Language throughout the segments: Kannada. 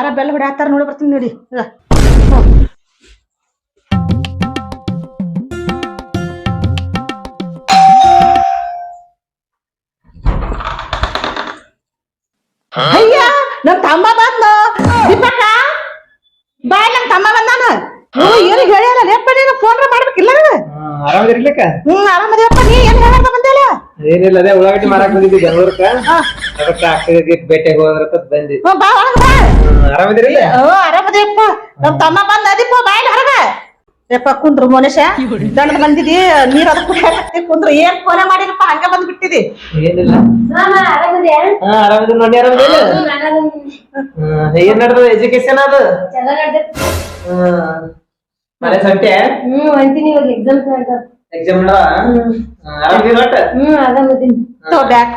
ಯಾರ ಬೆಲ್ ಹೊಡ್ಯಾತಾರ ನೋಡಿ ಬರ್ತೀನಿ ನೋಡಿ. ಅಯ್ಯ ನನ್ ತಮ್ಮ ಬಂದ. ದೀಪಕ್ಕ ಬಾಯ್ ನಮ್ ತಮ್ಮ ಬಂದಾನ. ಏನು ಹೇಳ್ಯಾರ ಲೇಪ ನೀನು ಫೋನ್ ಮಾಡ್ಬೇಕಿಲ್ಲ ಆರಾಮದಿರ್ಲಿಕ್ಕ ಹ್ಮ್ ಆರಾಮದಿಯಪ್ಪ ನೀ ಏನ್ ಹೇಳ ಬಂದಿಲ್ಲ ಏನಿಲ್ಲ ಅದೇ ಉಳ್ಳಾಗಡ್ಡಿ ಮಾರಾಕ್ ಬಂದಿದ್ವಿ ಬೆಂಗಳೂರ್ಕ. ಅದಕ್ಕೆ ಆಗ್ತದೆ ಭೇಟಿಯಾಗಿ ಹೋದ್ರ ಬಂದಿ. ಹ್ಮ್, ಬಾ ಒಳಗ್ ಬಾ. ಆರಾಮದಿರಿಲ್ಲ ಓ ಆರಾಮದಿಯಪ್ಪ ನಮ್ ತಮ್ಮ ಬಂದ ಅದಿಪ್ಪ ಬಾಯ್ ಹೊರಗ. ಯಪ್ಪ ಕುಂದ್ರು ಮನುಷ್ಯ. ದಂಡದ ಬಂದಿದಿ ನೀರ್ ಅದಕ್ಕೆ ಕುಂದ್ರು. ಏನ್ ಫೋನ ಮಾಡಿರಪ್ಪ ಹಂಗ ಬಂದ್ ಬಿಟ್ಟಿದಿ. ಏನಿಲ್ಲ. ಹಾ ಆರಾಮದಿರಿ ನೋಡಿ ಆರಾಮದಿಲ್ಲ ಹ್ಮ್ ಏನ್ ನಡ್ದದ ಎಜುಕೇಶನ್ ಅದು. ಹ್ಮ್ ಮನೆ ಸಂತೆ? ಹ್ಮ್ ಅಂತೀನಿ ಇವಾಗ ಎಕ್ಸಾಮ್ ಎಕ್ಸಾಮ್ ನಡವ ಹ್ಮ್ ಆರಾಮದೀನಿ ಬ್ಯಾಗ್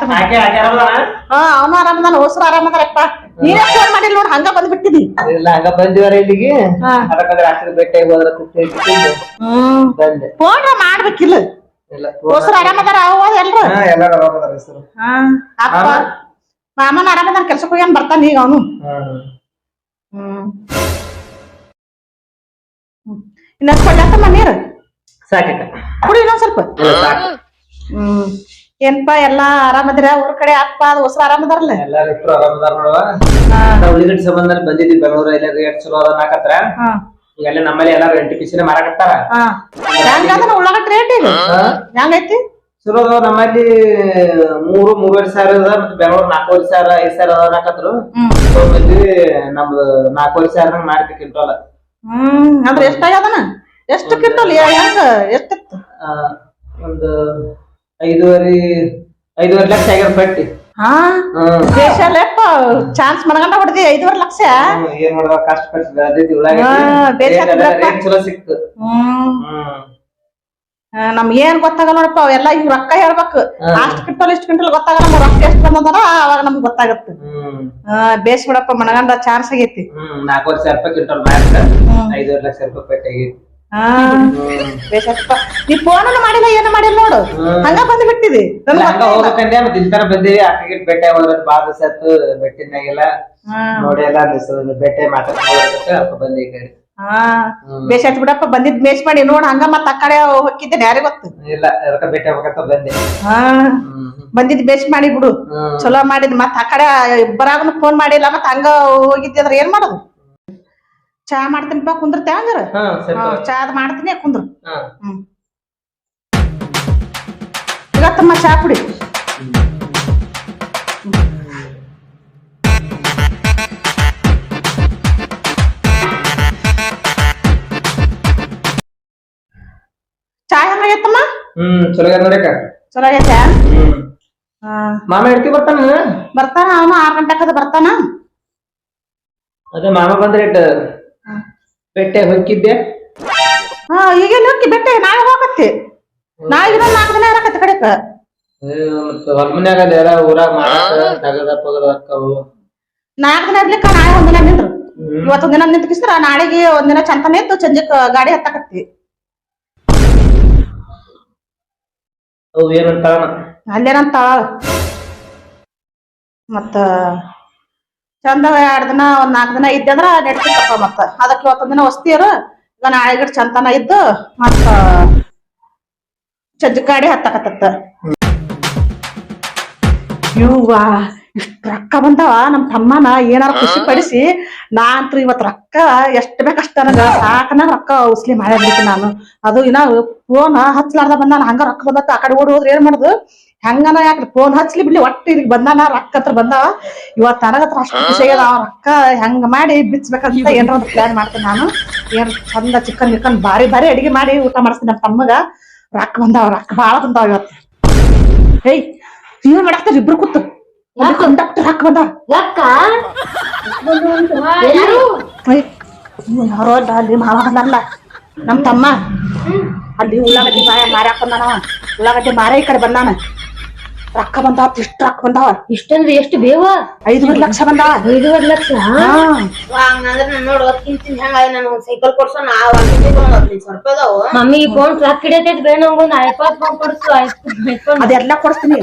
ಹಾ ಅವನು ಆರಾಮದಾನ ಹೊಸರು ಆರಾಮದಾರಪ್ಪ ನೀನೇ ಫೋನ್ ಮಾಡಿಲ್ಲ ನೋಡ್ ಹಂಗ ಬಂದ್ ಬಿಟ್ಟಿದಿ ಇಲ್ಲ ಹಂಗ ಬಂದಿವಾರ ಇಲ್ಲಿಗೆ. ಹಾ. ಅದಕ್ಕ ರಾತ್ರಿ ಭೇಟಿಯಾಗಿ ಹೋದ್ರ ಹ್ಮ್. ಬಂದೆ. ಫೋನ್ ಮಾಡ್ಬೇಕಿಲ್ಲ. ಹೊಸರು ಆರಾಮದಾರ ಅವ ಎಲ್ರು? ಎಲ್ಲಾರು ಹೆಸರು. ಹಾ ಅಪ್ಪ ಮಾಮನ ಕೆಲ್ಸಕ್ಕೆ ಹೋಗ್ಯಾನ ಬರ್ತಾನ ಈಗ ಅವನು. ಹ್ಮ್. ಇನ್ನೊಂದ್ ಕೊಡ್ಲತ್ತಮ್ಮ ನೀರು. ಸಾಕಕ್ಕ ಕುಡಿ ಇನ್ನೊಂದ್ ಸ್ವಲ್ಪ. ಹ್ಮ್ ಏನ್ಪಾ ಎಲ್ಲಾ ಆರಾಮದಿರ? ಊರ್ ಕಡೆ ಅಪ್ಪ ಅದು ಹೊಸ ಆರಾಮದಾರಲ್ಲ? ಎಲ್ಲಾರು ಇಬ್ರು ಆರಾಮದಾರ ನೋಡುವ. ನಾವು ಉಳಿಗಡ್ಡಿ ಸಂಬಂಧ ಬಂದಿದ್ವಿ ಬೆಂಗಳೂರು ಎಲ್ಲ ರೇಟ್ ಚಲೋ ಅದ ನಾಕತ್ರ ಹಾ, ಈಗ ನಮ್ಮಲ್ಲಿ ಎಲ್ಲಾರು ಎಂಟು ಪಿಸಿನ ಮಾರಾಕತ್ತಾರ. ಹಾ. ಹೆಂಗದನ ಉಳ್ಳಾಗಡ್ಡಿ ರೇಟ್ ಈಗ ಹೆಂಗೈತಿ ಚಲೋ ಅದಾವ ನಮ್ಮಲ್ಲಿ ಮೂರು ಮೂರುವರೆ ಸಾವಿರ ಅದ ಮತ್ತೆ ಬೆಂಗಳೂರು ನಾಲ್ಕೂವರೆ ಸಾವಿರ ಐದ್ ಸಾವಿರ ಅದಾವ ನಾಕತ್ರು ನಮ್ದು ನಾಲ್ಕೂವರೆ ಸಾವಿರ ಮಾರ್ತಿ ಕ್ವಿಂಟಲ್ ಹ್ಮ್. ಅಂದ್ರೆ ಎಷ್ಟಾಗ್ಯದನ ಎಷ್ಟು ಕ್ವಿಂಟಲ್ ಹೆಂಗ ಎಷ್ಟಿತ್ತು ಒಂದು ಐದೂವರೆ ಐದೂವರೆ ಲಕ್ಷ ಆಗ್ಯಾರ ಹಾ? ದೇಶಲ್ಲಪ್ಪ ಚಾನ್ಸ್ ಮನಗಂಡ ಹೊಡೆದಿ ಐದುವರೆ ಲಕ್ಷ? ಏನ್ ಮಾಡೋದ ಉಳ್ಳಾಗಡ್ಡಿ ರೇಟ್ ಎಲ್ಲ ಆಗ್ತದಪ್ಪ. ರೇಟ್ ಚಲೋ ಸಿಕ್ತು. ಹ್ಮ್. ಹ್ಮ್. ಆ, ನಮ್ಗ್ ಏನ್ ಗೊತ್ತಾಗಲ್ಲ ನೋಡಪ್ಪ ಅವೆಲ್ಲ ಈಗ ರೊಕ್ಕ ಹೇಳ್ಬೇಕು. ಅಷ್ಟು ಕಿಂಟಲ್ ಕ್ವಿಂಟಲ್ ಇಷ್ಟ್ ಕ್ವಿಂಟಲ್ ಗೊತ್ತಾಗಲ್ಲ ನಮ್ ರೊಕ್ಕ ಎಷ್ಟು ಬಂದದ ಅವಾಗ ನಮ್ಗ್ ಗೊತ್ತಾಗತ್ತೆ. ಬೇಸ್ ಬಿಡಪ್ಪ ಮನಗಂಡ ಚಾನ್ಸ್ ಆಗೈತಿ. ನಾಲ್ಕೂವರೆ ಸಾವಿರ ರೂಪಾಯಿ ಕ್ವಿಂಟಲ್ ಮಾರ್ಕ. ಐದೂವರೆ ಲಕ್ಷ ರೂಪಾಯಿ ಪಟ್ಟಿ ಆಗೈತಿ. ಹಾ. ಹ್ಮ್. ಬೇಷ್ ಆಯ್ತಪ್ಪ ನೀ ಫೋನ್ ಮಾಡಿಲ್ಲ ಏನು ಮಾಡಿಲ್ಲ ನೋಡು. ಹಂಗ ಬಂದ್ ಬಿಟ್ಟಿದಿ ಹಂಗ ಮತ್ತೆ ಇಲ್ಲಿ ತನ ಬಂದಿವಿ ಆಕೆಗೆ ಭೇಟಿ ಹೋದ್ರೆ ಬಾಳ ದಿವಸ ಆಯ್ತು ನೋಡಿ ಎಲ್ಲ ದಿವಸ ಭೇಟಿ ಮಾತಾಡ್ಕೊಂಡು ಬಂದಿ ಈ ಕಡೆ. ಹಾ. ಬೇಷ್ ಆಯ್ತು ಬಿಡಪ್ಪ ಬಂದಿದ್ ಬೇಷ್ ಮಾಡಿ ನೋಡ್ ಹಂಗ ಮತ್ತ ಆ ಕಡೆ ಹೋಗಿದ್ದೆ ಯಾರಿಗ್ ಗೊತ್ತು? ಇಲ್ಲ ಅದಕ್ಕ ಆಗ್ಬೇಕಂತ ಬಂದೆ. ಹಾ. ಬಂದಿದ್ ಬೇಷ್ ಮಾಡಿ ಬಿಡು. ಚಲೋ ಮಾಡಿದ್ ಮತ್ತ ಆ ಕಡೆ ಫೋನ್ ಮಾಡಿಲ್ಲ ಮತ್ತ ಹಂಗ ಹೋಗಿದ್ದೆ ಅಂದ್ರೆ ಏನ್ ಮಾಡೋದು? ಚಾ ಮಾಡ್ತೀನಿಪ್ಪ ಕುಂದ್ರತೆ ಹಂಗಾರ? ಚಾ ಅದ್ ಮಾಡ್ತೀನಿ ಕುಂದ್ರ? ಹ್ಮ್. ಈಗ ತಮ್ಮ ಚಾ ಕುಡಿ. ಚಾ ಹೆಂಗಾಗೈತಮ್ಮ ಹ್ಮ್ ಚಲೋ ಆಗ್ಯಾದ ನೋಡ್ಯಾಕ ಚಲೋ ಆಗೈತೆ ಮಾಮ ಎಡ್ತಿ ಬರ್ತಾನ? ಬರ್ತಾನ ಅವನು ಆರ್ ಗಂಟೆ ಬರ್ತಾನ. ಅದೇ ಮಾಮ ಬಂದ್ರೆ ಇಟ್ ಭೇಟಿ ಹೊಕ್ಕಿದ್ದೆ ಹಾ ಈಗೇನು ಹೋಗಿ ಬೆಟ್ಟ? ನಾಳೆ ಹೋಗತ್ತೆ. ನಾಳೆ ಇರೋ ನಾಲ್ಕು ದಿನ ಇರಕತ್ತೆ ಕಡೆಕ ಅಲ್ಲಿ ಯಾರ ಊರಾಗ ಮಾಡಾಕ ತಗದ ಪಗದ ಅಕ್ಕವು. ನಾಲ್ಕು ದಿನ ಇರ್ಲಿಕ್ಕ ನಾಳೆ ಒಂದಿನ ನಿಂದ್ರು. ಹ್ಮ್. ಇವತ್ತೊಂದ್ ದಿನ ನಿಂತ್ಕಿಸ್ರ ನಾಳೆಗೆ ಒಂದಿನ ಚಂತನೇ ಇತ್ತು ಚಂಜಕ್ ಗಾಡಿ ಹತ್ತಕತ್ತಿ. ಅವು ಏನಂತಾಳ? ಅಲ್ಲೇನಂತ ಮತ್ತ ಚಂದ ಎರಡ್ ದಿನ, ಒಂದ್ ನಾಲ್ಕು ದಿನ ಇದ್ದಂದ್ರ ಅಂದ್ರ ನಡ್ತಿತ್ತಪ್ಪ ಮತ್ತ. ಅದಕ್ಕೆ ಇವತ್ತೊಂದ್ ದಿನ ವಸ್ತಿಯರು ಈಗ ನಾಳೆ ಗಿಡ ಚಂತನ ಇದ್ದು, ಮತ್ತ ಚಜ್ಜ ಗಾಡಿ ಹತ್ತಕತ್ತ ಇವ್ವಾ ಇಷ್ಟ ರೊಕ್ಕ ಬಂದಾವ, ನಮ್ ತಮ್ಮನ ಏನಾರ ಖುಷಿ ಪಡಿಸಿ ನಾ ಅಂತ ಇವತ್ ರೊಕ್ಕ, ಎಷ್ಟ್ ಬೇಕಷ್ಟ ನನಗ. ಸಾಕನ ರೊಕ್ಕ ಉಸ್ಲಿ ಮಾಡಿರ್ಬೇಕು ನಾನು. ಅದು ಇನ್ನ ಫೋನ್ ಬಂದ ಬಂದಾನ, ಹಂಗ ರೊಕ್ಕ ಬಂದತ್ತ, ಆ ಕಡೆ ಓಡಿ ಹೋದ್ರೆ ಏನ್ ಮಾಡುದು? ಹೆಂಗನ ಯಾಕ್ರಿ? ಫೋನ್ ಹಚ್ಲಿ ಬಿಡ್ಲಿ ಒಟ್ಟು ಇರ್ಗ್ ಬಂದಾನ ರೊಕ್ಕ ಹತ್ರ ಬಂದಾವ. ಇವತ್ ನನಗತ್ರ ಅಷ್ಟು ಖುಷಿ ಆಗ್ಯದ ಆ ರೊಕ್ಕ ಹೆಂಗ ಮಾಡಿ ಬಿಚ್ಚಬೇಕಂತ ಏನರ ಒಂದು ಪ್ಲಾನ್ ಮಾಡ್ತೀನಿ ನಾನು. ಏನ್ ಚಂದ ಚಿಕನ್ ಗಿಕನ್ ಬಾರಿ ಬಾರಿ ಅಡಿಗೆ ಮಾಡಿ ಊಟ ಮಾಡಿಸ್ತೀನಿ ನಮ್ಮ ತಮ್ಮಗ. ರೊಕ್ಕ ಬಂದಾವ ರೊಕ್ಕ ಬಾಳ ಬಂದಾವ ಇವತ್ತು. ಏಯ್ ಏನ್ ಮಾಡಾಕ್ತಾರ ಇಬ್ರು ಕೂತು? ಡಾಕ್ಟರ್ ರೊಕ್ಕ ಬಂದಾವ. ರೊಕ್ಕ ಯಾರು? ಅಲ್ಲ ಅಲ್ಲಿ ಮಾವ ಬಂದಲ್ಲ ನಮ್ಮ ತಮ್ಮ. ಅಲ್ಲಿ ಉಳ್ಳಾಗಡ್ಡಿ ಮಾರಾಕ್ ಬಂದಾನವ. ಉಳ್ಳಾಗಡ್ಡಿ ಮಾರ ಈ ಕಡೆ ಬಂದಾನ. ರೊಕ್ಕ ಬಂದಾವ ಇಷ್ಟ ರೊಕ್ಕ ಬಂದಾವ. ಇಷ್ಟಂದ್ರೆ ಎಷ್ಟು ಬೇವ? ಐದುವರೆ ಲಕ್ಷ ಬಂದಾವ. ಐದೂವರೆ ಲಕ್ಷ? ಮಮ್ಮಿ ಫೋನ್ ಟ್ರಕ್ ಹಿಡಿಯತೈತಿ ಬೇಡ. ನಂಗೊಂದು ಐಫೋನ್ ಫೋನ್ ಕೊಡ್ಸು. ಐಫೋನ್ ಅದೆಲ್ಲ ಕೊಡಿಸ್ತೀನಿ.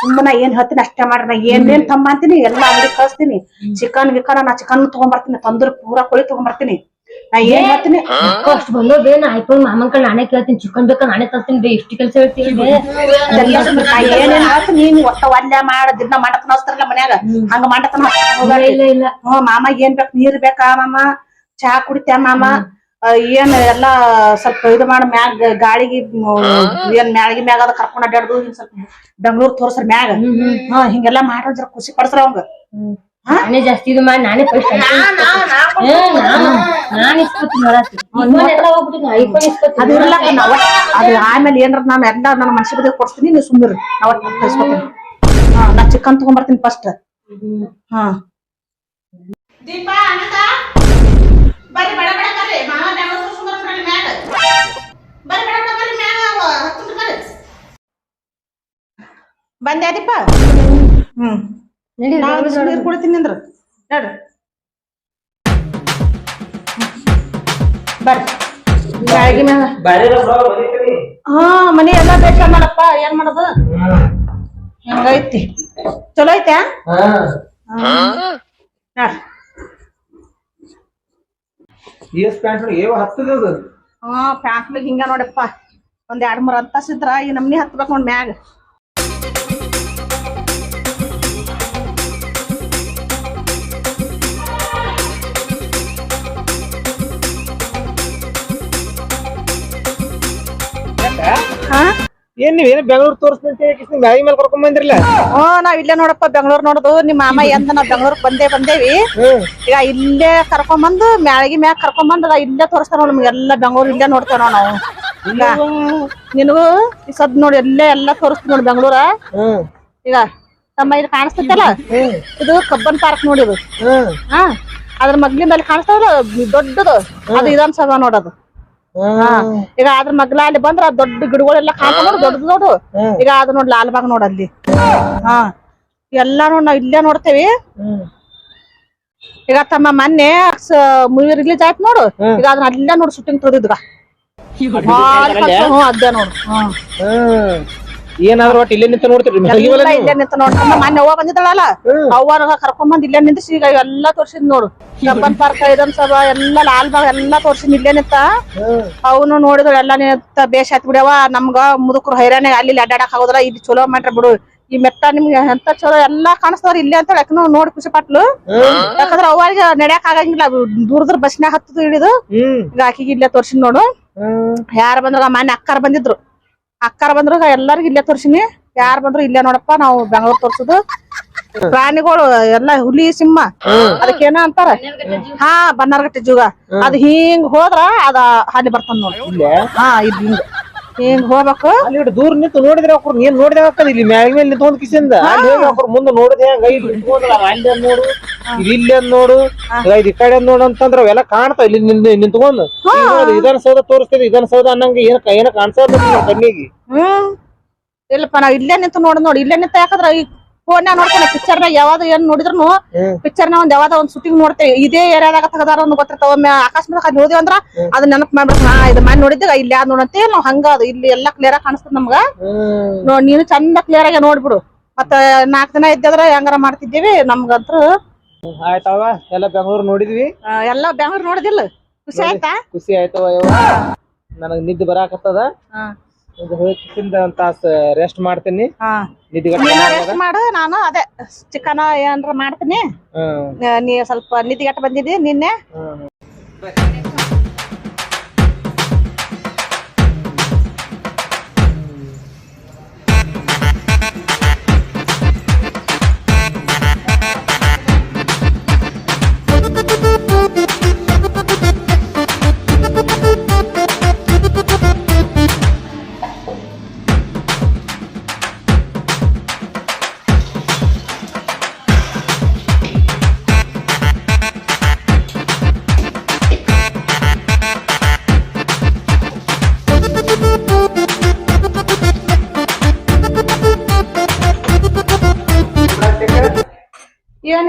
ಸುಮ್ಮನೆ ಏನ್ ಹೇಳ್ತೀನಿ ಅಷ್ಟೇ ಮಾಡ್ರಿ. ನಾ ಏನೇನ್ ತಮ್ಮ ಅಂತೀನಿ ಎಲ್ಲ ಅಂಗಡಿ ಕಳಿಸ್ತೀನಿ. ಚಿಕನ್ ವಿಕನ್ ನಾ ಚಿಕನ್ ತಗೊಂಬರ್ತೀನಿ. ತಂದ್ರ ಪೂರಾ ಕೋಳಿ ತಗೊಂಬರ್ತೀನಿ. ನಾ ಏನ್ ಹೇಳ್ತೀನಿ? ಅಷ್ಟು ಬಂದೋ ಬೇ ನಾ ಐಫೋನ್ ಮಾಮನ್ ಕಡೆ ನಾನೇ ಕೇಳ್ತೀನಿ. ಚಿಕನ್ ಬೇಕಾ ನಾನೇ ತರ್ತೀನಿ ಬೇ. ಇಷ್ಟು ಕೆಲಸ ಹೇಳ್ತೀನಿ ಬೇ. ಅದೆಲ್ಲ ನಾ ಏನೇನ್ ಹೇಳ್ತೀನಿ. ನೀವ್ ಒಟ್ಟ ಒಲ್ಲೆ ಮಾಡ ದಿನ ಮಾಡತನ ಹಚ್ತಾರಲ್ಲ ಮನ್ಯಾಗ. ಹಂಗ ಮಾಡತನ ಇಲ್ಲ ಇಲ್ಲ ಹ್ಮ್ ಮಾಮ ಏನ್ ಬೇಕ? ನೀರ್ ಬೇಕಾ ಮಾಮ? ಚಹಾ ಕುಡಿತ್ಯಾ ಮಾಮ? ಆ, ಏನ್ ಎಲ್ಲಾ ಸ್ವಲ್ಪ ಇದು ಮಾಡ. ಮ್ಯಾಗ ಗಾಳಿಗೆ ಮ್, ಏನ್ ಮ್ಯಾಳಿಗೆ ಮ್ಯಾಗ ಅದ ಕರ್ಕೊಂಡ್ ಅಡ್ಡಾಡ್ದು ಹಿಂಗ್ ಸ್ವಲ್ಪ ಬೆಂಗ್ಳೂರ್ ತೋರ್ಸ್ರ ಮ್ಯಾಗ. ಹಾ ಹಿಂಗೆಲ್ಲಾ ಮಾಡ್ರ ಜರ ಖುಷಿ ಪಡ್ಸ್ರ ಅವಂಗ. ನಾನೇ ಜಾಸ್ತಿ ಇದು ಮಾಡಿ ನಾನೇ ಫಸ್ಟ್ ನಾನು ಇಸ್ಕೊತೀನಿ ಅದು ನಾವ ಅದು ಆಮೇಲೆ ಏನ್ರ ನಾನು ಎಲ್ಲ ನನ್ನ ಮನುಷ್ಯ ಬದಿಗೆ ಕೊಡ್ತೀನಿ ನೀವು ಸುಮ್ಮಿರಿ ನಾವ್ ಕಳ್ಸ್ಕೊತೀನಿ. ಹಾ ನಾ ಚಿಕನ್ ತಗೊಂಬರ್ತೀನಿ ಫಸ್ಟ್ ಹಾ. ದೀಪ ಅನಂತ? ಬರ್ರಿ ಬಡ ಬಡ ಬರ್ರಿ. ಮಾಮ ಬೆಂಗಳೂರು ಸುಮ್ಮನೆ ಬರ್ರಿ ಮ್ಯಾಗ. ಬರ್ರಿ ಬಡ ಬಡ ಬರ್ರಿ ಮ್ಯಾಗ ಹತ್ತು ಬರ್ರಿ. ಬಂದೆ ದೀಪಾ? ಹ್ಮ್. ನೀರು ಕುಡಿತೀನಿ ಅಂದ್ರ. ನೋಡ್ರಿ ಬರ್ರಿ. ಮ್ಯಾಗಿ ಮ್ಯಾಗ. ಹಾ ಮನಿ ಎಲ್ಲಾ ಬೇಕ ಮಾಡಪ್ಪ ಏನ್ ಮಾಡೋದು? ಹಂಗೈತಿ? ಚಲೋ ಐತೆ ಹಾ. ನೋಡ್. ಎಸ್ ಪ್ಯಾಂಟ್ ಏವ ಹತ್ತದ ಹಾ ಪ್ಯಾಂಟ್ಲಿಗ್ ಹಿಂಗ ನೋಡಪ್ಪ. ಒಂದ್ ಎರಡ್ ಮೂರ್ ಅಂತಸ್ ಇದ್ರ ಈ ನಮ್ನಿ ಹತ್ಬೇಕು ನೋಡ್ ಮ್ಯಾಗ. ಏನ್ ನೀವ್ ಏನ್ ಬೆಂಗಳೂರು ತೋರಿಸ್ತೀನಿ ಮ್ಯಾಗಿ ಮೇಲೆ ಕರ್ಕೊಂಡ್ ಬಂದಿರಲ್ಲ? ಹ್ಞೂ ನಾವ್ ಇಲ್ಲೇ ನೋಡಪ್ಪ ಬೆಂಗಳೂರು ನೋಡುದು. ನಿಮ್ಮ ಮಾಮ ಎಂದ ನಾವ್ ಬೆಂಗಳೂರ್ ಬಂದೇ ಬಂದೇವಿ. ಈಗ ಇಲ್ಲೇ ಕರ್ಕೊಂಬಂದು ಮ್ಯಾಗಿ ಮ್ಯಾಗ ಕರ್ಕೊಂಡ್ ಅದ ಇಲ್ಲೇ ತೋರಿಸ್ತಾರ ನೋಡ್ ನಮ್ಗೆ ಎಲ್ಲಾ ಬೆಂಗಳೂರು ಇಲ್ಲೇ ನೋಡ್ತೇವ ನೋಡ್ ನಾವು. ಈಗ ನಿನಗೂ ಈ ಸದ್ ನೋಡಿ ಎಲ್ಲೇ ಎಲ್ಲಾ ತೋರಿಸ್ತೀವಿ ನೋಡಿ ಬೆಂಗಳೂರ. ಈಗ ತಮ್ಮ ಇದು ಕಾಣಿಸ್ತೈತಲ್ಲ ಇದು ಕಬ್ಬನ್ ಪಾರ್ಕ್ ನೋಡಿ ಇದು. ಹ್ಮ್. ಹಾ ಅದ್ರ ಮಗ್ಲಿಂದಲ್ಲಿ ಕಾಣಿಸ್ತಾವಲ್ಲ? ದೊಡ್ಡದು. ಅದು ವಿಧಾನಸಭಾ ನೋಡೋದು ಈಗ ಅದ್ರ ಮಗ್ಲ ಅಲ್ಲಿ ಬಂದ್ರ ದೊಡ್ಡ ಗಿಡಗಳೆಲ್ಲ ಕಾಣ್ತ ನೋಡು. ದೊಡ್ಡ ದೊಡ್ಡ ಈಗ ಅದ್ ನೋಡ್ ಲಾಲ್ಬಾಗ್ ನೋಡ್ ಅಲ್ಲಿ. ಹಾ. ಎಲ್ಲಾ ನೋಡ್ ನಾವ್ ಇಲ್ಲೇ ನೋಡ್ತೇವಿ. ಈಗ ತಮ್ಮ ಮೊನ್ನೆ ಮೂವಿ ರಿಲೀಸ್ ಆಯ್ತು ನೋಡು. ಈಗ ಅದನ್ನ ಅಲ್ಲೇ ನೋಡ್ ಶೂಟಿಂಗ್ ಹ್ಞೂ ಅದೇ ನೋಡು. ಹ್ಮ್. ಏನಾದ್ರು ಒಟ್ಟು ಇಲ್ಲೇ ನಿಂತ ನೋಡ್ತೀರಿ ಇಲ್ಲೇ ನಿಂತ ನೋಡ್ ಮಾನ್ಯ ಮೊನ್ನೆ ಅವ್ವ ಬಂದಿದ್ದಳಲ್ಲ? ಅವ್ವನ ಕರ್ಕೊಂಬಂದ್ ಇಲ್ಲೇ ನಿಂತ ಈಗ ಎಲ್ಲಾ ತೋರ್ಸಿದ್ ನೋಡು. ಕಬ್ಬನ್ ಪಾರ್ಕ್ ವಿಧಾನಸಭಾ ಎಲ್ಲಾ ಲಾಲ್ಬಾಗ್ ಎಲ್ಲಾ ತೋರ್ಸಿದ್ ಇಲ್ಲೇ ನಿಂತ. ಅವನು ನೋಡಿದ್ರು ಎಲ್ಲಾ ನಿಂತ ಬೇಷ್ ಆಯ್ತು ಬಿಡವ ನಮ್ಗ ಮುದುಕರು ಹೈರಾಣ ಅಲ್ಲಿ ಅಡ್ಡಾಡಕ್ ಆಗೋದಿಲ್ಲ ಇಲ್ಲಿ ಚಲೋ ಮಾಡ್ರಿ ಬಿಡು. ಈ ಮೆಟ್ಟ ನಿಮ್ಗೆ ಎಂತ ಚಲೋ ಎಲ್ಲಾ ಕಾಣಿಸ್ತಾವ್ರ ಇಲ್ಲೇ ಅಂತ ಯಾಕನೋ ನೋಡಿ ಖುಷಿ ಪಟ್ಲು. ಯಾಕಂದ್ರ ಅವ್ರಿಗೆ ನಡ್ಯಾಕ್ ಆಗಂಗಿಲ್ಲ ದೂರದ್ರ ದೂರ ಬಸ್ನ್ಯಾಗ ಹತ್ತದು ಹಿಡಿದು. ಹ್ಮ್. ಈಗ ಆಕಿಗೆ ಇಲ್ಲೇ ತೋರ್ಸಿದ್ ನೋಡು. ಯಾರ ಬಂದ್ರ ಮನೆ ಅಕ್ಕಾರ ಬಂದಿದ್ರು. ಅಕ್ಕಾರ ಬಂದ್ರ ಎಲ್ಲರಿಗೂ ಇಲ್ಲೇ ತೋರ್ಸಿನಿ. ಯಾರ್ ಬಂದ್ರು ಇಲ್ಲೇ ನೋಡಪ್ಪ ನಾವು ಬೆಂಗಳೂರು ತೋರ್ಸುದು. ಪ್ರಾಣಿಗಳು ಎಲ್ಲ ಹುಲಿ ಸಿಂಹ ಅದಕ್ಕೇನ ಅಂತಾರ? ಹಾ ಬನ್ನಾರ್ಗಟ್ಟಿ ಜುಗ. ಅದ್ ಹಿಂಗ್ ಹೋದ್ರ ಅದ ಹಾಲಿ ಬರ್ತಾನ ನೋಡಿ. ಹಾ ಇದ್ ಹಿಂಗ್. ಹಿಂಗ್ ಹೋಗ್ಬೇಕು? ಅಲ್ಲಿ ಇಟ್ಟು ದೂರ ನಿಂತು ನೋಡಿದ್ರೆ ಅವ್ರು ನೀನ್ ನೋಡಿದೆ ಇಲ್ಲಿ ಮ್ಯಾಗ ಮೇಲೆ ನಿಂತ್ಕೊಂಡ್ ಕಿಸಿಂದ. ಅಲ್ಲಿ ಹೋಗಿ ಅವ್ರ ಮುಂದೆ ನೋಡಿದೆ ಹಂಗ ಇಲ್ಲಿ ನಿಂತ್ಕೊಂಡ್ರ ಅಲ್ಲಿ ಅಂದ್ ನೋಡು ಇದು ಇಲ್ಲಿ ಅಂದ್ ನೋಡು ಇದು ಈ ಕಡೆ ಅಂದ್ ನೋಡು ಅಂತಂದ್ರ ಅವೆಲ್ಲ ಕಾಣ್ತಾವ ಇಲ್ಲಿ ನಿಂದ ನಿಂತ್ಕೊಂಡು. ಸೌದ ವಿಧಾನಸೌಧ ತೋರಿಸ್ತೇವೆ ವಿಧಾನಸೌಧ ಅನ್ನಂಗ ಏನ ಏನ ಕಾಣಿಸೋದು ಕಣ್ಣಿಗೆ. ಹ್ಮ್. ಇಲ್ಲಪ್ಪ ನಾವ್ ಇಲ್ಲೇ ನಿಂತು ನೋಡ್ ನೋಡಿ. ಇಲ್ಲೇ ನಿಂತ ಯಾಕಂದ್ರ ಫೋನ್ಯಾಗ ನೋಡ್ತೇನೆ ನ ಯಾವ್ದು ಏನ್ ನೋಡಿದ್ರು ಪಿಕ್ಚರ್ನ ಒಂದ್ ಯಾವ್ದೋ ಒಂದ್ ಶೂಟಿಂಗ್ ನೋಡ್ತೇವೆ. ಇದೇ ಏರಿಯಾದಾಗ ತಗದಾರ ಒಂದು ಗೊತ್ತಿರ್ತಾವ ಒಮ್ಮೆ ಅಕಸ್ಮಾತ್ ಅಲ್ಲಿ ಹೋದಿವಿ ಅಂದ್ರ ಅದ್ ನೆನಪು ಮಾಡ್ಬೇಕು ಹಾ ಇದ್ ಮನೆ ನೋಡಿದ್ದಾಗ ಇಲ್ಲಿ ಯಾವ್ದು ನೋಡಂತೆ ನಾವ್ ಹಂಗ ಅದು ಇಲ್ಲಿ ಎಲ್ಲಾ ಕ್ಲಿಯರ್ ಆಗಿ ಕಾಣಿಸ್ತದ ನಮ್ಗ. ನೋಡ್ ನೀನು ಚಂದ ಕ್ಲಿಯರ್ ಆಗಿ ನೋಡ್ಬಿಡು. ಮತ್ತ ನಾಕ್ ದಿನ ಇದ್ದಿದ್ರ ಹೆಂಗಾರ ಮಾಡ್ತಿದ್ದೀವಿ ನಮ್ಗಂತ್ರ. ಬೆಂಗ್ಳೂರ್ ಎಲ್ಲ ಬೆಂಗಳೂರು ನೋಡಿದ್ವಿ. ಎಲ್ಲಾ ಬೆಂಗಳೂರು ನೋಡಿದಿಲ್ಲ. ಖುಷಿ ಆಯ್ತಾ? ಖುಷಿ ಆಯ್ತವ ನನಗ್ ನಿದ್ದೆ ಬರಾಕತ್ತದ. ಇದು ಹೋಗಿ ಕಿಸಿಂದ ಒಂದ್ ತಾಸ ರೆಸ್ಟ್ ಮಾಡ್ತೀನಿ. ಹಾ. ನೀನು ರೆಸ್ಟ್ ಮಾಡು ನಾನು ಅದೇ ಚಿಕನ್ ಏನಾರ ಮಾಡ್ತೀನಿ. ನೀ ಸ್ವಲ್ಪ ನಿದ್ದಿಗೆಟ್ಟ ಬಂದಿದ್ದಿ ನಿನ್ನೆ.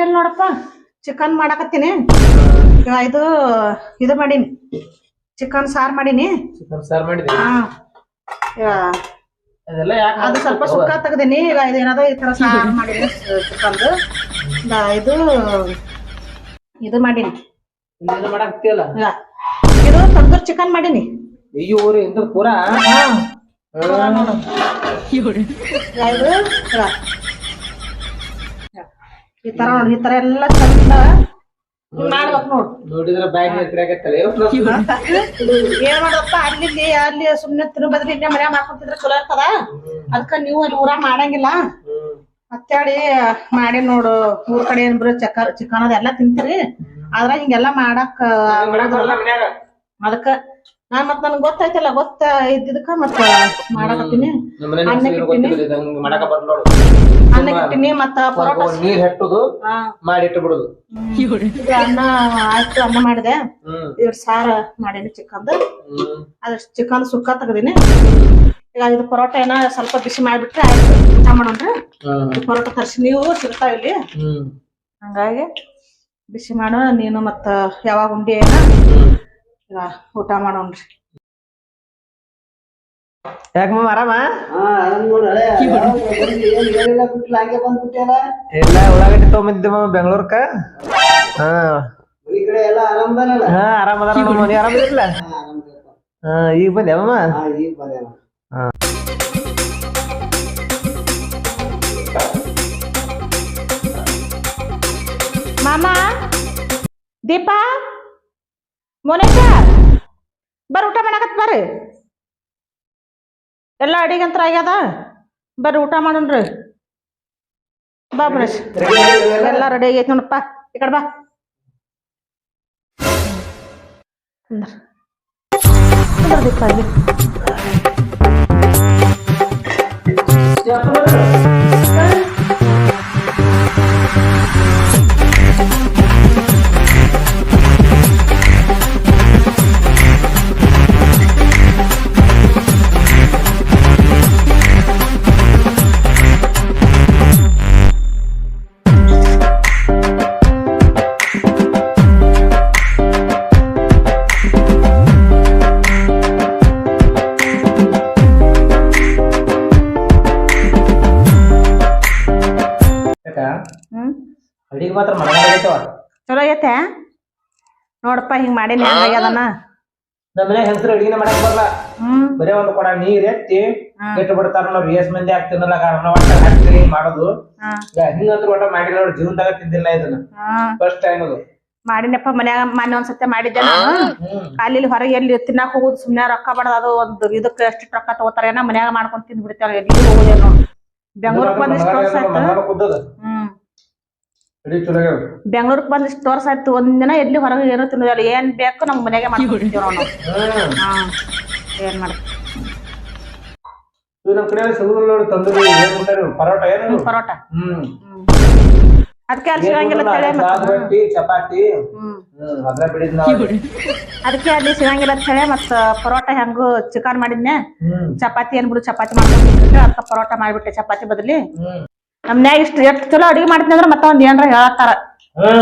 ಏನಿಲ್ಲ ನೋಡಪ್ಪ. ಚಿಕನ್ ಮಾಡಕತ್ತೀನಿ. ಇದು ಇದು ಮಾಡೀನಿ. ಚಿಕನ್ ಸಾರ್ ಮಾಡೀನಿ. ಚಿಕನ್ ಸಾರ್ ಮಾಡಿದೆ? ಹಾ. ಇವ ಅದೆಲ್ಲ ಯಾಕೆ ಅದು ಸ್ವಲ್ಪ ಸುಕ್ಕ ತೆಗ್ದೀನಿ. ಈಗ ಇದು ಏನಾದ್ರು ಈ ತರ ಸಾರ್ ಮಾಡೀನಿ ಚಿಕನ್ದು. ಇದು ಇದು ಮಾಡೀನಿ. ಇದು ಮಾಡಾಕ್ತಿಯಲ್ಲ ಇದು ತಂದೂರ್ ಚಿಕನ್ ಮಾಡೀನಿ. ಅಯ್ಯೋ ರೀ ಇಂದ್ರ ಪೂರಾ? ನೋಡು. ಇದು. ಈ ತರ ನೋಡಿ ಈ ತರ ಎಲ್ಲ ಚಂದ. ಮಾಡ್ಬೇಕು ನೋಡು. ನೋಡಿದ್ರ ಬ್ಯಾಗ್ ಏನ್ ಮಾಡಪ್ಪ ಅಲ್ಲಿ ಅಲ್ಲಿ ಸುಮ್ನೆ ತಿನ್ನು ಬದ್ಲಿ ಇಲ್ಲೇ ಮನ್ಯಾಗ ಮಾಡ್ಕೊಂತಿದ್ರೆ ಚಲೋ ಇರ್ತದ. ಅದಕ್ಕ ನೀವು ಅಲ್ಲಿ ಊರ ಮಾಡಂಗಿಲ್ಲ. ಮತ್ತಾಡಿ ಮಾಡಿ ನೋಡು ಊರ್ ಕಡೆ ಏನ್ ಬರೀ ಚಕ್ಕ ಚಿಕನ್ ಅದೆಲ್ಲ ತಿಂತೀರಿ. ಆದ್ರ ಹಿಂಗೆಲ್ಲಾ ಮಾಡಕ್ ಅದಕ್ಕ ನಾನ್ ಮತ್ ನನ್ಗ್ ಗೊತ್ತಾಯ್ತಲ್ಲ ಗೊತ್ತ ಇದ್ದಿದ್ದಕ್ಕ ಮತ್ತ ಮಾಡಕತ್ತೀನಿ. ಮತ್ತ ಪರೋಟ ನೀರ್ ಹೆಟ್ಟುದು ಮಾಡಿಟ್ಟು ಬಿಡುದು ಇದು ಅನ್ನ ಆಯ್ತು ಅನ್ನ ಮಾಡಿದೆ. ಇವ್ರ ಸಾರ ಮಾಡೀನಿ ಚಿಕನ್ ಅದ್ರ ಚಿಕನ್ ಸುಕ್ಕ ತೆಗ್ದೀನಿ. ಈಗ ಇದು ಪರೋಟ ಏನ ಸ್ವಲ್ಪ ಬಿಸಿ ಮಾಡ್ಬಿಟ್ರೆ ಆಯ್ತು. ಊಟ ಮಾಡೋಣ್ರಿ ಪರೋಟ ತರ್ಸಿ ನೀವು ಸಿಗ್ತಾವ ಇಲ್ಲಿ ಹಂಗಾಗಿ ಬಿಸಿ ಮಾಡೋ ನೀನು ಮತ್ತ ಯಾವಾಗ ಉಂಡಿ ಏನ? ಊಟ ಮಾಡೋಣ್ರಿ ಯಾಕ ಮಾಮ ಆರಾಮ ಇಲ್ಲ ಉಳ್ಳಾಗಡ್ಡಿ ತಗೊಂಬಂದಿದ್ದೆ ಮಾಮ ಬೆಂಗಳೂರ್ಕ ಹಾ ಹಾ ಆರಾಮ ಅದಾರ ನೋಡು ನೀ ಆರಾಮದಿರಲ್ಲ ಹಾ ಈಗ ಬಂದೆ ಮಾಮ ಹಾ ಮಾಮ ದೀಪ ಮೋನೇಶ, ಬರ್ರಿ ಊಟ ಮಾಡಾಕತ್ ಬರ್ರಿ. ಎಲ್ಲ ಅಡಿಗಂತ್ರ ಆಗ್ಯದ ಬರ್ರಿ ಊಟ ಮಾಡೋಣ್ರಿ. ಬಾ ಮನೇಶ್ ಎಲ್ಲ ರೆಡಿ ಆಗೈತಿ ನೋಡಪ್ಪ ಈ ಕಡೆ ಬಾ. ಕುಂದ್ರ. ಕುಂದ್ರ ಹಿಂಗ್ ಮಾಡೇನಿ ಹೆಂಗಾಗ್ಯದನ ನಮ್ಮ ಮನೆ ಹೆಂಗಸರು ಅಡಿಗೆನ ಮಾಡಕ್ ಬರಲ್ಲ ಹ್ಮ್. ಬರೇ ಒಂದು ಕೊಡ ನೀರ್ ಎತ್ತಿ. ಕೆಟ್ಟು ಬಿಡ್ತಾರ ನಾವ್ ಎಸ್ ಮಂದಿ ಆಗ್ತಿನಲ್ಲ ಕಾರಣ ಒಟ್ಟ ಹಾಕ್ತಿರಿ ಮಾಡೋದು. ಹಾ. ಹಿಂಗಂತ್ರ ಒಟ್ಟ ಮಾಡಿಲ್ಲ ಅವ್ರ ಜೀವನದಾಗ ತಿಂದಿಲ್ಲ ಇದನ್ನ. ಹಾ. ಫಸ್ಟ್ ಟೈಮ್ ಅದು. ಮಾಡಿನಪ್ಪ ಮನ್ಯಾಗ ಮೊನ್ನೆ ಒಂದ್ಸತಿ ಮಾಡಿದ್ದೆ ನಾನು. ಅಲ್ಲಿ ಹೊರಗೆ ಎಲ್ಲಿ ತಿನ್ನಾಕ ಹೋಗುದು ಸುಮ್ನೆ ರೊಕ್ಕ ಬಡದ ಅದು ಒಂದು ಇದಕ್ಕೆ ಎಷ್ಟು ರೊಕ್ಕ ತಗೋತಾರ ಏನ ಮನ್ಯಾಗ ಮಾಡ್ಕೊಂಡ್ ತಿಂದ್ಬಿಡ್ತಾರ ಎಲ್ಲಿ ಹೋಗುದೇನೋ ಬೆಂಗ್ಳೂರ್ಕ್ ಬಂದ್ ಇಷ್ಟು ವರ್ಷ ಆಯ್ತು? ಕುದ್ದದ. ಬೆಂಗ್ಳೂರ್ಕ್ ಬಂದ್ ಇಷ್ಟು ವರ್ಷ ಆಯ್ತು ಒಂದಿನ ಎಲ್ಲಿ ಹೊರಗೆ ಏನೂ ತಿನ್ನೋದಿಲ್ಲ. ಏನ್ ಬೇಕು ನಮ್ ಮನೆಗೆ ಮಾಡ್ಕೊಂತೀವಿ ನಾವು. ಹಾ ಏನ್ ಮಾಡ ಇದು ನಮ್ ಕಡೆ ಸಿಗುದಿಲ್ಲ ನೋಡಿ ತಂದೂರಿ ಏನ್ ಪರೋಟ ಅದಕ್ಕೆ ಅಲ್ಲಿ ಸಿಗಂಗಿಲ್ಲ ಅಂತ ಹೇಳಿ ಚಪಾತಿ? ಅದಕ್ಕೆ ಅಲ್ಲಿ ಸಿಗಂಗಿಲ್ಲ ತಳೆ ಮತ್ತ ಪರೋಟ ಹೆಂಗು ಚಿಕನ್ ಮಾಡಿದ್ನೆ ಚಪಾತಿ ಏನ್ ಬಿಡು ಚಪಾತಿ ಮಾಡ್ಕೊಂಡ್ಬಿಟ್ಟೆ ಅದಕ್ಕ ಪರೋಟ ಮಾಡ್ಬಿಟ್ಟೆ ಚಪಾತಿ ಬದಲಿ. ನಮ್ನ್ಯಾಗ ಇಷ್ಟ ಎಷ್ಟು ಚಲೋ ಅಡಿಗೆ ಮಾಡ್ತೀನಿ ಅಂದ್ರೆ ಮತ್ತ ಒಂದ್ ಏನ್ರ ಹೇಳತ್ತಾರ.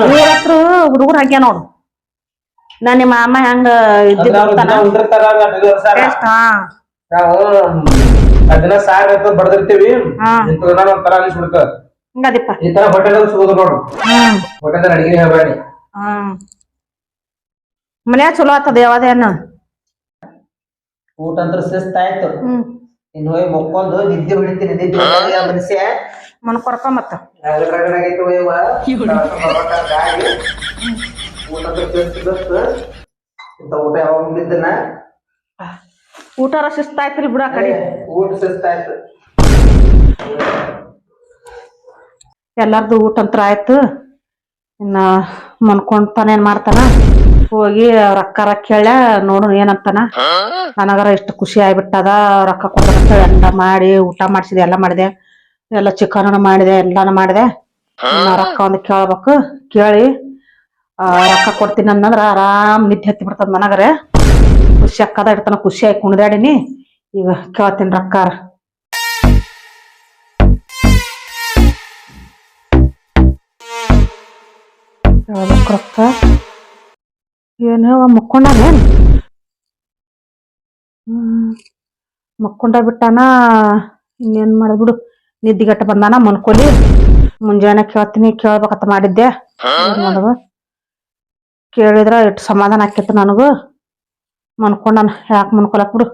ಇವ್ರ ಹತ್ರ ಹುಡುಗರು ಹಾಕ್ಯ ನೋಡು. ನಾ ನಿಮ್ಮ ಅಮ್ಮ ಹೆಂಗ ಅದನ್ನ ಸಾರ್ ಅಂತ ಬಡದಿರ್ತೀವಿ. ಇಂಥದನ್ನ ಒಂಥರ ಅನಿಸ್ಬಿಡ್ತದ ಹಿಂಗದಿಪ್ಪ. ಈ ತರ ಹೋಟೆಲ್ ಸಿಗೋದು ನೋಡು. ಹೋಟೆಲ್ ಅಡಿಗೆ ಹೇಳ್ಬೇಡಿ. ಮನ್ಯಾಗ ಚಲೋ ಆತದ ಏನ ಊಟ ಅಂದ್ರೆ ಶಿಸ್ತ ಆಯ್ತು ಹ್ಮ್. ಇನ್ನು ಹೋಗಿ ಮಕ್ಕೊಂದು ನಿದ್ದೆ ಹೊಡಿತೀನಿ ನಿದ್ದೆ ಮನುಷ್ಯ ಮತ್ತ. ಊಟ ಯಾವಾಗ ಉಂಡಿದ್ದನ್ನ ಊಟಾರ ಶಿಸ್ತಾಯ್ತಿಲ್ ಬಿಡ ಕಡೆ. ಊಟ ಎಲ್ಲಾರ್ದು ಊಟ ಅಂತರ ಆಯ್ತು. ಇನ್ನ ಮನ್ಕೊಂತಾನ ಏನ್ ಮಾಡ್ತಾನ? ಹೋಗಿ ರೊಕ್ಕ ರೊಕ್ಕ ಕೇಳ ನೋಡು ಏನಂತಾನ. ನನಗರ ಎಷ್ಟು ಖುಷಿ ಆಗ್ಬಿಟ್ಟದ ರೊಕ್ಕ ಕೊಡ್ಬೇಕಂತ ಎಲ್ಲ ಮಾಡಿ ಊಟ ಮಾಡಿಸಿದೆ ಎಲ್ಲ ಮಾಡಿದೆ. ಎಲ್ಲ ಚಿಕನ್ ಮಾಡಿದೆ ಎಲ್ಲಾನು ಮಾಡಿದೆ. ರೊಕ್ಕ ಒಂದು ಕೇಳ್ಬೇಕು. ಕೇಳಿ ಆ, ರೊಕ್ಕ ಕೊಡ್ತೀನಿ ಅಂದ್ರೆ ಆರಾಮ್ ನಿದ್ದೆ ಹತ್ತಿ ಬಿಡ್ತದ ನನಗರೆ ಖುಷಿ ಅಕ್ಕದ ಇಡ್ತಾನ ಖುಷಿ ಆಯ್ ಕುಣಿದಾಡಿನಿ. ಈಗ ಕೇಳ್ತೀನಿ ರೊಕ್ಕ. ಕೇಳ್ಬೇಕು ರೊಕ್ಕ. ಏನು ಮಕ್ಕೊಂಡಾನೇನು ಹ್ಮ್. ಮಕ್ಕೊಂಡ ಬಿಟ್ಟಾನ ಇನ್ನೇನ್ ಮಾಡ್ಬಿಡು ಬಿಡು. ನಿದ್ದಿಗಟ್ಟ ಬಂದಾನ ಮನ್ಕೊಲಿ. ಮುಂಜಾನೆ ಕೇಳ್ತೀನಿ ಕೇಳ್ಬೇಕಂತ ಮಾಡಿದ್ದೆ. ಕೇಳಿದ್ರ ಇಟ್ಟು ಸಮಾಧಾನ ಆಕೈತಿ ನನಗೂ. ಮನ್ಕೊಂಡಾನ ಯಾಕೆ ಮನ್ಕೊಲಕ್ ಬಿಡು.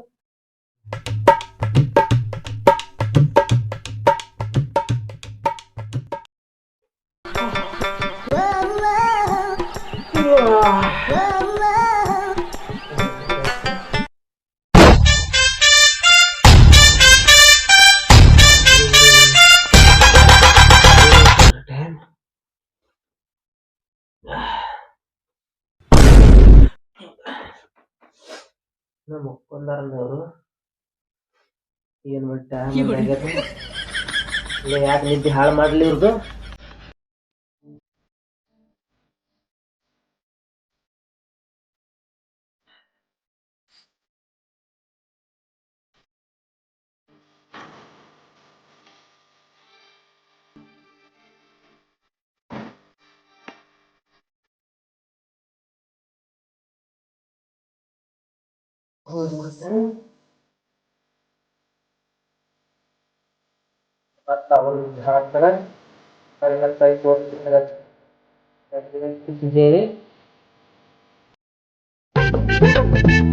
ಏನ್ ಬಿಟ್ಟ ಇಲ್ಲ ಯಾಕೆ ನಿದ್ದೆ ಹಾಳು ಮಾಡ್ಲಿ ಇವ್ರದ್ದು ಮತ್ತ ಅವ್ರು ಹಾಕ್ತಾರ ಕೈ ತೋರಿಸ್ತಾರೆ ಇಷ್ಟು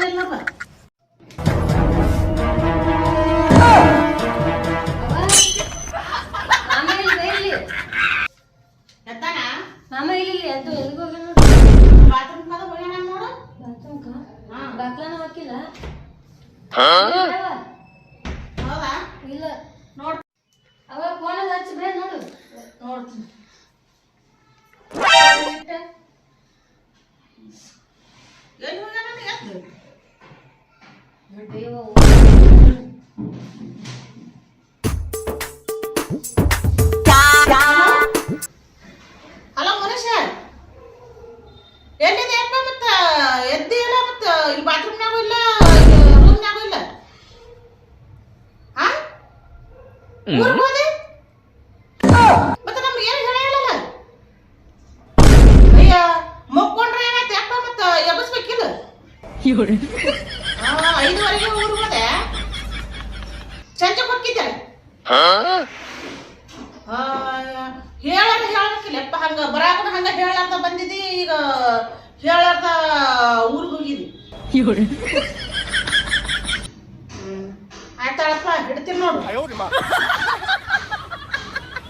ಎದ್ದ ಐದುವರೆಗೆ ಊರಿಗೆ ಹೋದೆ. ಸಂಜೆ ಹೋಗಿದ್ದೆ ಹೇಳಾರ ಹೇಳ್ಬೇಕಿಲ್ಲ ಅಪ್ಪ ಹಂಗ ಬರಾಕನ ಹಂಗ ಹೇಳಾರ್ದ ಬಂದಿದಿ ಈಗ ಹೇಳಾರ್ದ ಊರಿಗೆ ಹೋಗಿದಿ ನೋಡು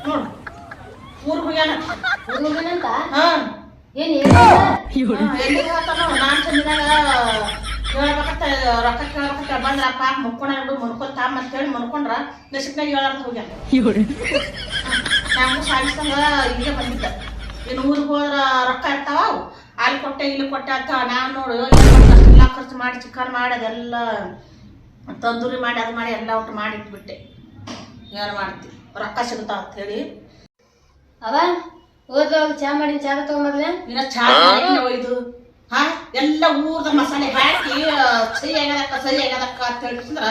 ನೋಡು ಊರಿಗೆ ಹೋಗ್ಯಾನ. ಹೋಗ್ಯಾನಂತ ಹಾ. ಏನು ನಾನ್ ಚಂದಿನಾಗ ಹೇಳ್ಬೇಕಂತ ರೊಕ್ಕ ಕೇಳ್ಬೇಕಂತ ಬಂದ್ರಪ್ಪ ಮುಕ್ಕೊಂಡ ನೋಡು ಮನ್ಕೊಂತ ಅಂತ ಹೇಳಿ ಮನ್ಕೊಂಡ್ರ ನಸಿಕ್ನಾಗ ಹೇಳಾರ್ದ ಹೋಗ್ಯಾನ. ನಾನು ಸಾಯಿಸ್ತಂಗ ಇಲ್ಲಿಗೆ ಬಂದಿದ್ದೆ. ಇನ್ನು ಊರಿಗೆ ಹೋದ್ರ ರೊಕ್ಕ ಇರ್ತಾವ ಅವು. ಅಲ್ಲಿ ಕೊಟ್ಟೆ ಇಲ್ಲಿ ಕೊಟ್ಟೆ ಅಂತ ನಾನು ನೋಡು ಇಲ್ಲ ಖರ್ಚು ಮಾಡಿ ಚಿಕನ್ ಮಾಡಿ ಅದೆಲ್ಲ ತಂದೂರಿ ಮಾಡಿ ಅದು ಮಾಡಿ ಎಲ್ಲ ಒಟ್ಟು ಮಾಡಿ ಇಟ್ಬಿಟ್ಟೆ. ಏನು ಮಾಡ್ತೀವಿ ರೊಕ್ಕ ಸಿಗ್ತಾವ ಅಂತ ಹೇಳಿ. ಅವ ಹೋದ್ವಾಗ ಚಾ ಮಾಡಿ, ಚಾ ತಗೊಂಬರ್ಲೆ? ಇನ್ನ ಚಾ ಇದು ಹಾ, ಎಲ್ಲ ಊರ್ದ ಮಸಾಲೆ ಹಾಕಿ ಸರಿ ಆಗ್ಯದಕ್ಕ ಸರಿ ಆಗ್ಯದಕ್ಕ ಅಂತ ಹೇಳಿದ್ರ,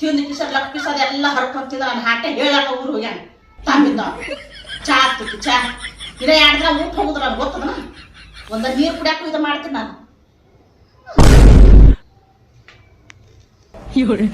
ತಿಂದು ಪಿಸ ಲಕ್ ಕಿಸದ್ ಎಲ್ಲ ಹರ್ಕೊಂತಿದ್ರ ನಾನು ಹಾಟೆ ಹೇಳಕ್ಕ ಊರು ಹೋಗ್ಯಾನ. ತಂಬಿದ್ದ ಚಾ ಆಗ್ತಿತ್ತು ಚಾ. ಇರ ದಿನ ಊಟ ಹೋಗುದ್ರ ಗೊತ್ತದ ಒಂದ ನೀರು ಕುಡಿಯಾಕ ಇದು ಮಾಡ್ತೀನಿ ನಾನು. 有人